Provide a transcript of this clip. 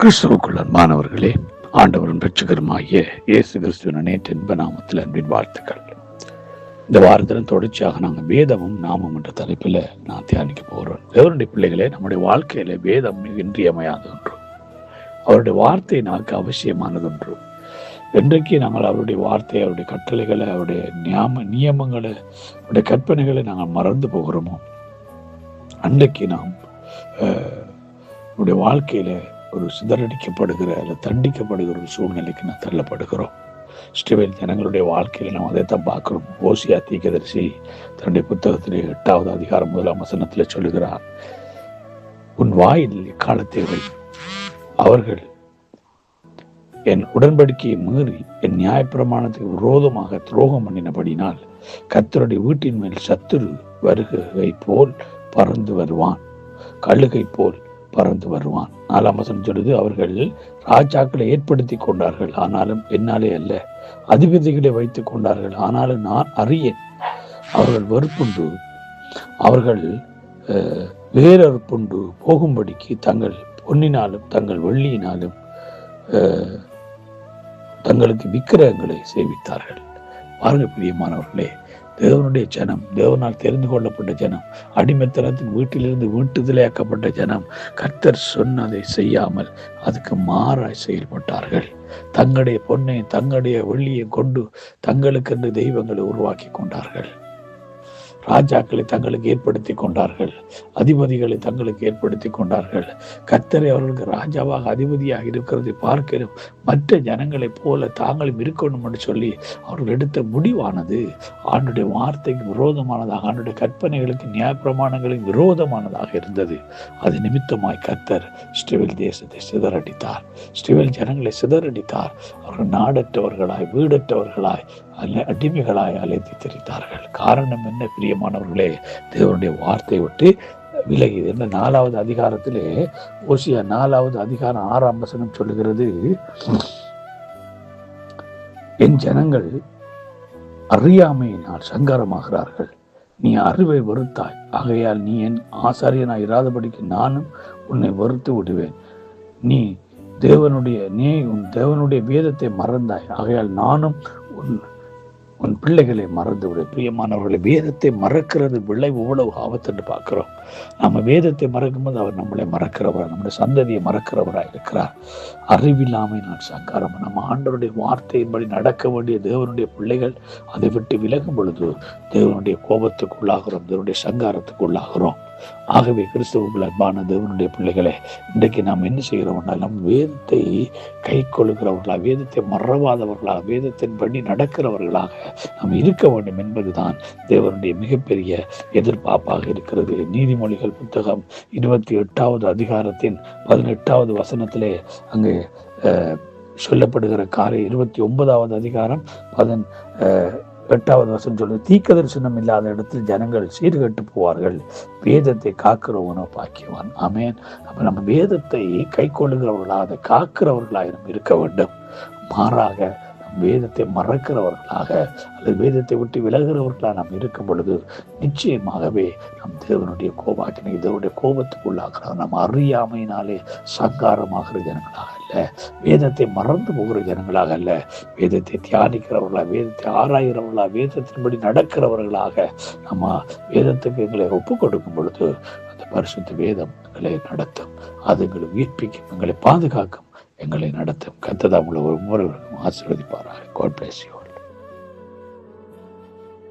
கிறிஸ்துவுக்குள்ள மாணவர்களே ஆண்டவரும் ரட்சகருமாகிய இயேசு கிறிஸ்துவின் தென்ப நாமத்தில் அன்பின் வாழ்த்துக்கள். இந்த வாரத்திலும் தொடர்ச்சியாக நாங்கள் வேதமும் நாமம் என்ற தலைப்பில் நான் தியானிக்க போகிறோம் தேவனுடைய பிள்ளைகளே நம்முடைய வாழ்க்கையில வேதம் மிக இன்றியமையாத ஒன்று. அவருடைய வார்த்தை நமக்கு அவசியமானதுன்று என்றைக்கு நாங்கள் அவருடைய வார்த்தை அவருடைய கட்டளைகளை அவருடைய நியாம நியமங்களை அவருடைய கற்பனைகளை நாங்கள் மறந்து போகிறோமோ? அன்றைக்கு நாம் நம்முடைய வாழ்க்கையில ஒரு சிதறடிக்கப்படுகிற அல்லது தண்டிக்கப்படுகிற ஒரு சூழ்நிலைக்கு நாம் தள்ளப்படுகிறோம். ஸ்ரீவேல் ஜனங்களுடைய வாழ்க்கையில நாம் அதைத்தான் பார்க்கிறோம். ஓசியா தீக்கதரிசி தன்னுடைய புத்தகத்திலே எட்டாவது அதிகாரம் முதலாம் வசனத்தில் சொல்லுகிறார் உன் வாயில் காலத்தை வை அவர்கள் என் உடன்படிக்கையை மீறி என் நியாயப்பிரமாணத்துக்கு விரோதமாக துரோகம் பண்ணினபடினால் கத்தருடைய வீட்டின் மேல் சத்துரு வருகை போல் பறந்து வருவான். கழுகை போல் பறந்து வருவான். நாலாம் வசனம் சொல்லுது அவர்கள் ராஜாக்களை ஏற்படுத்தி கொண்டார்கள். ஆனாலும் என்னாலே அல்ல அதிபதிகளை வைத்துக் கொண்டார்கள். ஆனாலும் நான் அறியேன் அவர்கள் வெறுப்புண்டு. அவர்கள் அஹ், வேறறுப்புண்டு போகும்படிக்கு தங்கள் பொன்னினாலும் தங்கள் வெள்ளியினாலும் தங்களுக்கு விக்கிரகங்களை சேவித்தார்கள். பாருங்க பிரியமானவர்களே தேவனுடைய ஜனம் தேவனால் தெரிந்து கொள்ளப்பட்ட ஜனம் அடிமைத்தனத்தின் வீட்டிலிருந்து வீட்டுதலையாக்கப்பட்ட ஜனம் கர்த்தர் சொன்னதை செய்யாமல் அதுக்கு மாறாய் செயல்பட்டார்கள். தங்களுடைய பொன்னை தங்களுடைய வெள்ளியை கொண்டு தங்களுக்கென்று தெய்வங்களை உருவாக்கி கொண்டார்கள். ராஜாக்களை தங்களுக்கு ஏற்படுத்தி கொண்டார்கள். அதிபதிகளை தங்களுக்கு ஏற்படுத்தி கொண்டார்கள். கத்தரை அவர்களுக்கு ராஜாவாக அதிபதியாக இருக்கிறதை பார்க்கிறோம். மற்ற ஜனங்களைப் போல தாங்களும் இருக்கணும் என்று சொல்லி அவர்கள் எடுத்த முடிவானது. ஆண்டுடைய வார்த்தைக்கு விரோதமானதாக ஆண்டுடைய கற்பனைகளுக்கு நியாயப்பிரமாணங்களுக்கு விரோதமானதாக இருந்தது. அது நிமித்தமாய் கத்தர் ஸ்ரீவில் தேசத்தை சிதறடித்தார். ஸ்ரீவில் ஜனங்களை சிதறடித்தார். அவர்கள் நாடற்றவர்களாய் வீடற்றவர்களாய் அல்ல அடிமைகளாய் அழைத்து திரித்தார்கள். காரணம் என்ன பிரியமானவர்களே தேவனுடைய வார்த்தை விட்டு விலகி என்ன நாலாவது அதிகாரத்திலே ஓசியா நாலாவது அதிகாரம் ஆறாம் வசனம் சொல்லுகிறது என் ஜனங்கள் அறியாமையினால் சங்காரமாகிறார்கள். நீ அறிவை வெறுத்தாய். ஆகையால் நீ என் ஆசாரியனாய் இராதபடிக்கு நானும் உன்னை வெறுத்து விடுவேன். நீ தேவனுடைய நீ உன் தேவனுடைய வேதத்தை மறந்தாய். ஆகையால் நானும் உன் உன் பிள்ளைகளை மறந்து விடு. பிரியமானவர்களை வேதத்தை மறக்கிறது விளைவு இவ்வளவு ஆபத்துன்னு பார்க்குறோம். நம்ம வேதத்தை மறக்கும்போது அவர் நம்மளை மறக்கிறவரா நம்முடைய சந்ததியை மறக்கிறவராக இருக்கிறார். அறிவில்லாமை நான் சங்காரம் நம்ம ஆண்டவருடைய வார்த்தையின்படி நடக்க வேண்டிய தேவனுடைய பிள்ளைகள் அதை விட்டு விலகும் பொழுது தேவனுடைய கோபத்துக்குள்ளாகிறோம் தேவனுடைய சங்காரத்துக்குள்ளாகிறோம். ஆகவே கிறிஸ்துவுக்குள் அன்பான தேவனுடைய பிள்ளைகளே இன்றைக்கு நாம் என்ன செய்கிறோம்னா நம் வேதத்தை கை கொள்கிறவர்களாக வேதத்தை மறவாதவர்களாக வேதத்தின்படி நடக்கிறவர்களாக நாம் இருக்க வேண்டும் என்பதுதான் தேவனுடைய மிகப்பெரிய எதிர்பார்ப்பாக இருக்கிறது. நீதிமொழிகள் புத்தகம் இருபத்தி எட்டாவது அதிகாரத்தின் பதினெட்டாவது வசனத்திலே அங்கு அஹ், சொல்லப்படுகிற காரை இருபத்தி ஒன்பதாவது அதிகாரம் அதன் அஹ், எட்டாவது வசனம் சொல்லுது தீக்க தரிசனம் இல்லாத இடத்தில் ஜனங்கள் சீர்கட்டு போவார்கள். வேதத்தை காக்கிறவனோ பாக்கியவான். ஆமென். அப்போ நம்ம வேதத்தை கை கொள்ளுகிறவர்களாக அதை காக்கிறவர்களாக இருக்க வேண்டும். மாறாக வேதத்தை மறக்கிறவர்களாக அல்லது வேதத்தை விட்டு விலகிறவர்களாக நாம் இருக்கும் பொழுது நிச்சயமாகவே நம் தேவனுடைய கோபாக்கினை தேவனுடைய கோபத்துக்குள்ளாகிறோம் நம்ம அறியாமையினாலே சங்காரமாகிற ஜனங்களாக அல்ல. வேதத்தை மறந்து போகிற ஜனங்களாக அல்ல. வேதத்தை தியானிக்கிறவர்களாக வேதத்தை ஆராய்கிறவர்களாக வேதத்தின்படி நடக்கிறவர்களாக நம்ம வேதத்துக்கு எங்களை ஒப்பு கொடுக்கும் பொழுது அந்த பரிசுத்த வேதம் எங்களை நடத்தும். அது எங்களை உயிர்ப்பிக்கும் எங்களை பாதுகாக்கும். எங்களை நடத்தும். கத்ததா உள்ள ஒவ்வொருவருக்கும் ஆசீர்வதிப்பாராக. God bless you